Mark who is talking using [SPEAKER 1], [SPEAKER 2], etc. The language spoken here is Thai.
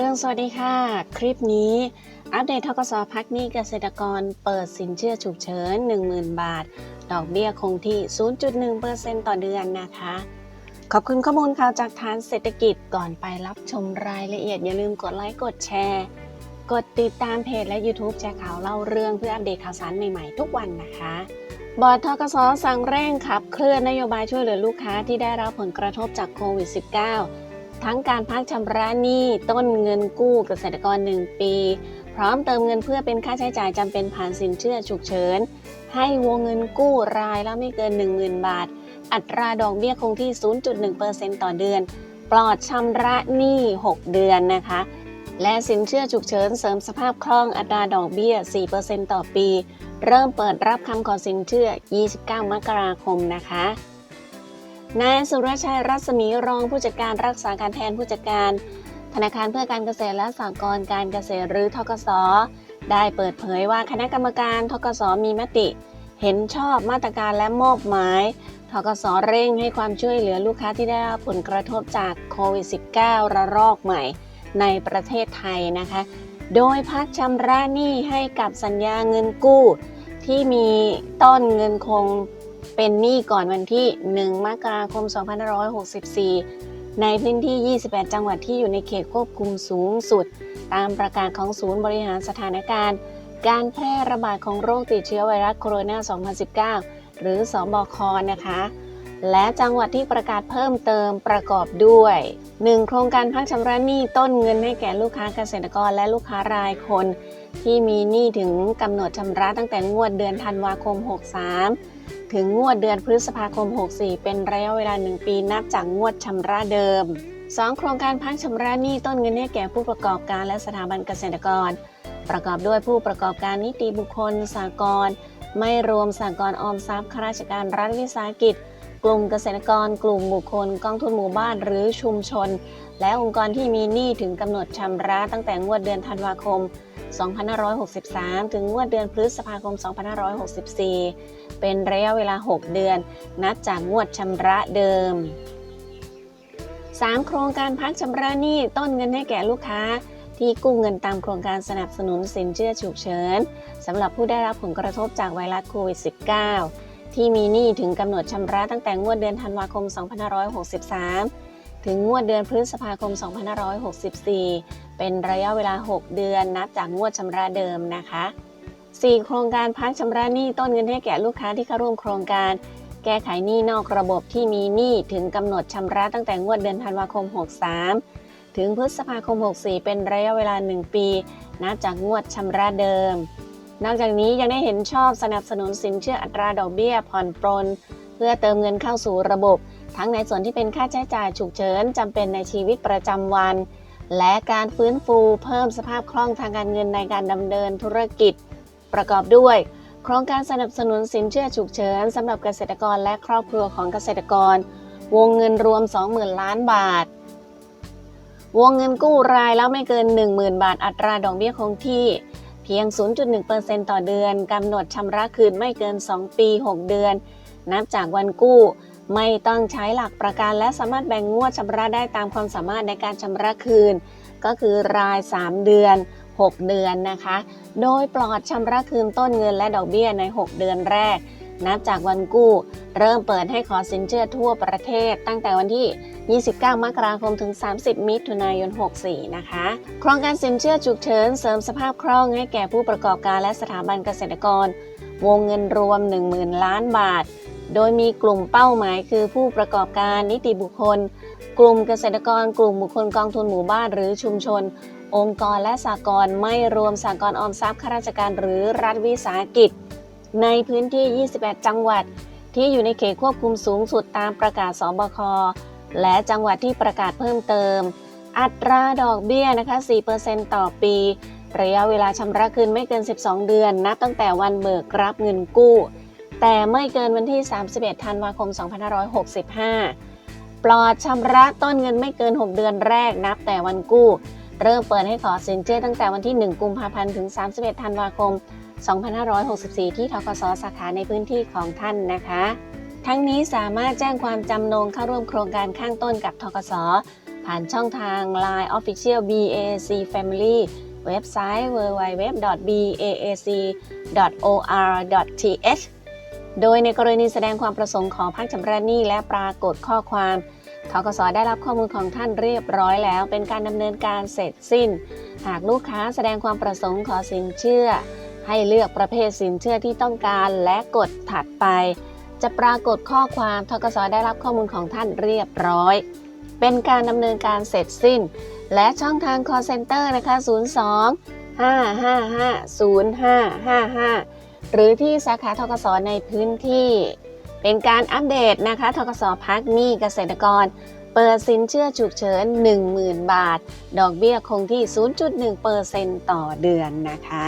[SPEAKER 1] เรื่องสวัสดีค่ะ คลิปนี้ อัปเดตทกสพักหนี้เกษตรกรเปิดสินเชื่อฉุกเฉิน 10,000 บาท ดอกเบี้ยคงที่ 0.1%ต่อเดือนนะคะ ขอบคุณข้อมูลข่าวจากฐานเศรษฐกิจก่อนไปรับชมรายละเอียดอย่าลืมกดไลค์กดแชร์ กดติดตามเพจและ YouTube แชร์ข่าวเล่าเรื่องเพื่ออัปเดตข่าวสารใหม่ๆทุกวันนะคะบอร์ดทกสสั่งเร่งขับเคลื่อนนโยบายช่วยเหลือลูกค้าที่ได้รับผลกระทบจากโควิด -19 ทั้งการพักชำระหนี้ต้นเงินกู้เกษตรกร 1 ปี พร้อมเติมเงินเพื่อเป็นค่าใช้จ่ายจำเป็นผ่านสินเชื่อฉุกเฉิน ให้วงเงินกู้รายละไม่เกิน 10,000 บาท อัตราดอกเบี้ยคงที่ 0.1%ต่อเดือน ปลอดชำระหนี้ 6 เดือนนะคะ และสินเชื่อฉุกเฉินเสริมสภาพคล่องอัตราดอกเบี้ย 4%ต่อปี เริ่มเปิดรับคำขอสินเชื่อ 29 มกราคมนะคะ นายสุรชัยรัศมีรองผู้จัดการรักษาการแทนผู้จัดการ ธนาคารเพื่อการเกษตรและสหกรณ์การเกษตรหรือทกส ได้เปิดเผยว่าคณะกรรมการทกสมีมติ เห็นชอบมาตรการและมอบหมายทกสเร่งให้ความช่วยเหลือลูกค้าที่ได้รับผลกระทบจากโควิด -19 ระลอกใหม่ในประเทศไทยนะคะ โดยพักชำระหนี้ให้กับสัญญาเงินกู้ ที่มีต้นเงินคง เป็นหนี้ก่อนวันที่ 1 มกราคม 2564 ในพื้นที่ 28 จังหวัดที่อยู่ในเขตควบคุมสูงสุด ตามประกาศของศูนย์บริหารสถานการณ์ การแพร่ระบาดของโรคติดเชื้อไวรัสโคโรนา 2019 หรือสอบคนะคะ และจังหวัดที่ประกาศเพิ่มเติมประกอบด้วย 1. โครงการพักชำระหนี้ต้นเงินให้แก่ลูกค้าเกษตรกรและลูกค้ารายคน ที่มีหนี้ถึงกำหนดชำระตั้งแต่งวดเดือนธันวาคม 63 ถึงงวดเดือนพฤษภาคม 64 เป็นระยะเวลา 1 ปีนับจากงวดชำระเดิม 2. โครงการพักชำระหนี้ต้นเงินให้แก่ผู้ประกอบการและสถาบันเกษตรกร ประกอบด้วยผู้ประกอบการนิติบุคคลสากลไม่รวมสากลออมทรัพย์ข้าราชการรัฐวิสาหกิจ กลุ่มเกษตรกร กลุ่มบุคคล กองทุนหมู่บ้านหรือชุมชน และองค์กรที่มีหนี้ถึงกำหนดชำระตั้งแต่งวดเดือนธันวาคม 2563 ถึงงวดเดือนพฤษภาคม 2564 เป็นระยะเวลา 6 เดือน นับจากงวดชำระเดิม 3. โครงการพักชำระหนี้ต้นเงินให้แก่ลูกค้า ที่กู้เงินตามโครงการสนับสนุนสินเชื่อฉุกเฉินสำหรับผู้ได้รับผลกระทบจากไวรัสโควิด -19 ที่มีหนี้ถึงกำหนดชำระตั้งแต่งวดเดือนธันวาคม 2563 ถึงงวดเดือนพฤษภาคม 2564 เป็นระยะเวลา 6 เดือนนับจากงวดชำระเดิมนะคะ 4. โครงการพักชำระหนี้ต้นเงินให้แก่ลูกค้าที่เข้าร่วมโครงการ แก้ไขหนี้นอกระบบที่มีหนี้ถึงกำหนดชำระตั้งแต่งวดเดือนธันวาคม 63 ถึงพฤษภาคม 64 เป็นระยะเวลา 1 ปี นับจากงวดชำระเดิม นอกจากนี้ยังได้เห็นชอบสนับสนุนสินเชื่ออัตราดอกเบี้ยผ่อนปรนเพื่อเติมเงินเข้าสู่ระบบ ทั้งในส่วนที่เป็นค่าใช้จ่ายฉุกเฉินจำเป็นในชีวิตประจำวัน และการฟื้นฟูเพิ่มสภาพคล่องทางการเงินในการดำเนินธุรกิจ ประกอบด้วย โครงการสนับสนุนสินเชื่อฉุกเฉินสำหรับเกษตรกรและครอบครัวของเกษตรกร วงเงินรวม 20,000 ล้านบาท วงเงินกู้รายแล้วไม่เกิน 10,000 บาทอัตราดอกเบี้ยคงที่ เพียง 0.1%ต่อเดือนกำหนดชำระคืนไม่เกิน 2 ปี 6 เดือน นับจากวันกู้ ไม่ต้องใช้หลักประกันและสามารถแบ่งงวดชำระได้ตามความสามารถในการชำระคืน ก็คือราย 3 เดือน 6 เดือนนะคะ โดยปลอดชำระคืนต้นเงินและดอกเบี้ยใน 6 เดือนแรก นับจากวันกู้ เริ่มเปิดให้ขอสินเชื่อทั่วประเทศ ตั้งแต่วันที่ 29 มกราคมถึง 30 มิถุนายน 64 นะคะ โครงการสินเชื่อฉุกเฉินเสริมสภาพคล่องให้แก่ผู้ประกอบการและสถาบันเกษตรกร วงเงินรวม 10,000 ล้านบาท โดยมีกลุ่มเป้าหมายคือผู้ประกอบการนิติบุคคล กลุ่มเกษตรกร กลุ่มบุคคลกองทุนหมู่บ้านหรือชุมชน องค์กรและสากลไม่รวมสากลออมทรัพย์ข้าราชการหรือรัฐวิสาหกิจ ในพื้นที่ 28 จังหวัด ที่อยู่ในเขตควบคุมสูงสุดตามประกาศสบค และจังหวัดที่ประกาศเพิ่มเติม อัตราดอกเบี้ยนะคะ 4%ต่อปี ระยะเวลาชำระคืนไม่เกิน 12 เดือน นับตั้งแต่วันเบิกรับเงินกู้ แต่ไม่เกินวันที่ 31 ธันวาคม 2565 ปลอดชำระต้นเงินไม่เกิน 6 เดือนแรกนับแต่วันกู้ เริ่มเปิดให้ขอสินเชื่อตั้งแต่วันที่ 1 กุมภาพันธ์ ถึง 31 ธันวาคม 2564 ที่ทกสสาขาในพื้นที่ของท่านนะคะ ทั้งนี้สามารถแจ้งความจำนงเข้าร่วมโครงการข้างต้นกับทกส ผ่านช่องทาง Line Official BAC Family เว็บไซต์ www.baac.or.th โดยในกรณีแสดงความประสงค์ขอพักชำระหนี้และปรากฏข้อความทกสได้รับข้อมูลของท่านเรียบร้อยแล้ว เป็นการดำเนินการเสร็จสิ้น หากลูกค้าแสดงความประสงค์ขอสินเชื่อ ให้เลือกประเภทสินเชื่อที่ต้องการและกดถัดไป จะปรากฏข้อความทกสได้รับข้อมูลของท่านเรียบร้อย เป็นการดำเนินการเสร็จสิ้น และช่องทาง call center นะคะ 02 555 0555 หรือที่สาขาทกศในพื้นที่เป็นการอัปเดตนะคะทกศพักหนี้เกษตรกร เปิดสินเชื่อฉุกเฉิน 10,000 บาท ดอกเบี้ยคงที่ 0.1%ต่อเดือนนะคะ